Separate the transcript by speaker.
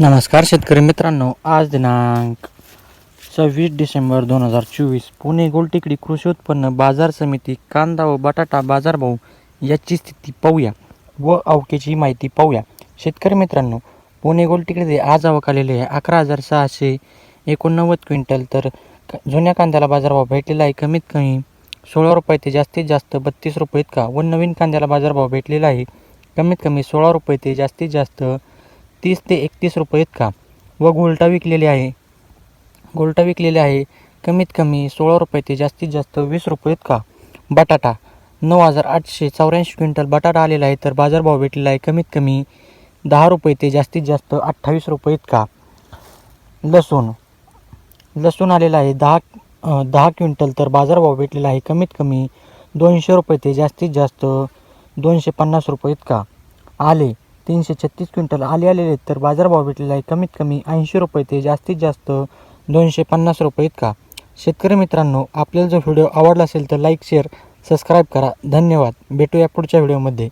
Speaker 1: नमस्कार शेतकरी मित्रांनो आज दिनांक सव्वीस डिसेंबर दोन हजार चोवीस. पुणे गोलटेकडी कृषी उत्पन्न बाजार समिती कांदा व बटाटा बाजारभाव याची स्थिती पाहूया व अवकेची माहिती पाहूया. शेतकरी मित्रांनो पुणे गोलटेकडे आज आवक आलेले आहे. अकरा हजार सहाशे एकोणनव्वद क्विंटल तर जुन्या कांद्याला बाजारभाव भेटलेला आहे. कमीत कमी सोळा रुपये ते जास्तीत जास्त बत्तीस रुपये इतका व नवीन कांद्याला बाजारभाव भेटलेला आहे. कमीत कमी सोळा रुपये ते जास्तीत जास्त तीस ते एकतीस रुपये इतका. व गोलटा विकलेले आहे. गोलटा विकलेले आहे. कमीत कमी सोळा रुपये ते जास्तीत जास्त वीस रुपये इतका. बटाटा नऊ हजार आठशे चौऱ्याऐंशी क्विंटल बटाटा आलेला आहे. तर बाजारभाव भेटलेला आहे. कमीत कमी दहा रुपये ते जास्तीत जास्त अठ्ठावीस रुपये इतका. लसूण. लसूण आलेला आहे. दहा दहा क्विंटल तर बाजारभाव भेटलेला आहे. कमीत कमी दोनशे रुपये ते जास्तीत जास्त दोनशे पन्नास रुपये इतका. आले. तीनशे छत्तीस क्विंटल आले आलेले आहेत तर बाजारभाव भेटलेला आहे कमीत कमी ऐंशी रुपये ते जास्तीत जास्त दोनशे पन्नास रुपये इतका. शेतकरी मित्रांनो आपल्याला जो व्हिडिओ आवडला असेल तर लाईक शेअर सबस्क्राईब करा. धन्यवाद. भेटूया पुढच्या व्हिडिओमध्ये.